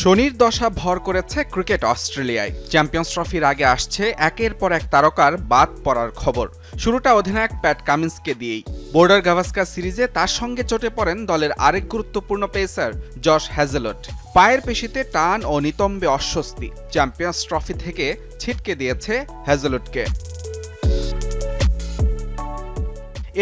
শনির দশা ভর করেছে ক্রিকেট অস্ট্রেলিয়ায়। চ্যাম্পিয়ন্স ট্রফির আগে আসছে একের পর এক তারকার বাদ পড়ার খবর। শুরুটা অধিনায়ক প্যাট কামিন্সকে দিয়েই। বোর্ডার গাভাস্কার সিরিজে তার সঙ্গে চটে পড়েন দলের আরেক গুরুত্বপূর্ণ পেসার, জশ হ্যাজেলট। পায়ের পেশিতে টান ও নিতম্বে অস্বস্তি। চ্যাম্পিয়ন্স ট্রফি থেকে ছিটকে দিয়েছে হ্যাজেলটকে।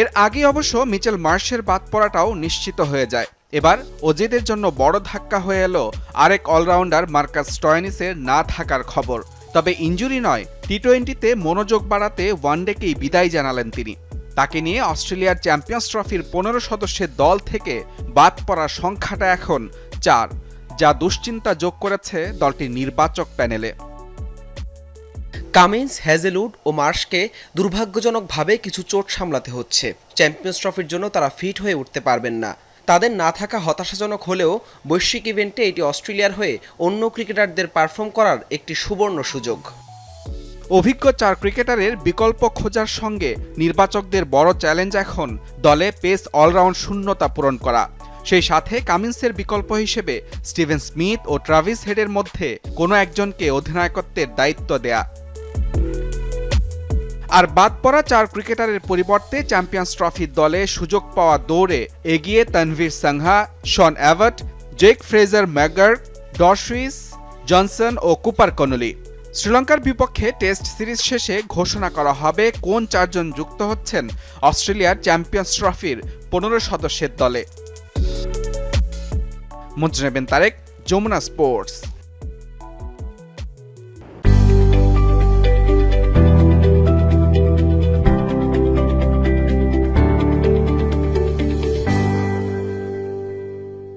এর আগে অবশ্য মিচেল মার্শের বাদ পড়াটাও নিশ্চিত হয়ে যায়। এবার অজিদের জন্য বড় ধাক্কা হয়ে এলো আরেক অলরাউন্ডার মার্কাস স্টয়নিসের না থাকার খবর। তবে ইঞ্জুরি নয় টি টোয়েন্টিতে মনোযোগ বাড়াতে ওয়ানডেকেই বিদায় জানালেন তিনি। তাকে নিয়ে অস্ট্রেলিয়ার চ্যাম্পিয়ন্স ট্রফির পনেরো সদস্যের দল থেকে বাদ পড়ার সংখ্যাটা এখন চার, যা দুশ্চিন্তা যোগ করেছে দলটির নির্বাচক প্যানেলে। কামিন্স, হ্যাজেলউড ও মার্শকে দুর্ভাগ্যজনকভাবে কিছু চোট সামলাতে হচ্ছে। চ্যাম্পিয়ন্স ট্রফির জন্য তারা ফিট হয়ে উঠতে পারবেন না। তাদের না থাকা হতাশাজনক হলেও বৈশ্বিক ইভেন্টে এটি অস্ট্রেলিয়ার হয়ে অন্য ক্রিকেটারদের পারফর্ম করার একটি সুবর্ণ সুযোগ। অভিজ্ঞ চার ক্রিকেটারের বিকল্প খোঁজার সঙ্গে নির্বাচকদের বড় চ্যালেঞ্জ এখন দলে পেস অলরাউন্ড শূন্যতা পূরণ করা। সেই সাথে কামিন্সের বিকল্প হিসেবে স্টিভেন স্মিথ ও ট্রাভিস হেডের মধ্যে কোনো একজনকে অধিনায়কত্বের দায়িত্ব দেয়া। আর বাদ পড়া চার ক্রিকেটারের পরিবর্তে চ্যাম্পিয়ন্স ট্রফির দলে সুযোগ পাওয়া দৌড়ে এগিয়ে Tanvir Sangha, Sean Abbott Jake Fraser McGurk ডসুইস Johnson ও কুপার কনলি। শ্রীলঙ্কার বিপক্ষে টেস্ট সিরিজ শেষে ঘোষণা করা হবে কোন চারজন যুক্ত হচ্ছেন অস্ট্রেলিয়ার চ্যাম্পিয়ন্স ট্রফির পনেরো সদস্যের দলে। মুজনেবেন তারেক, যমুনা স্পোর্টস।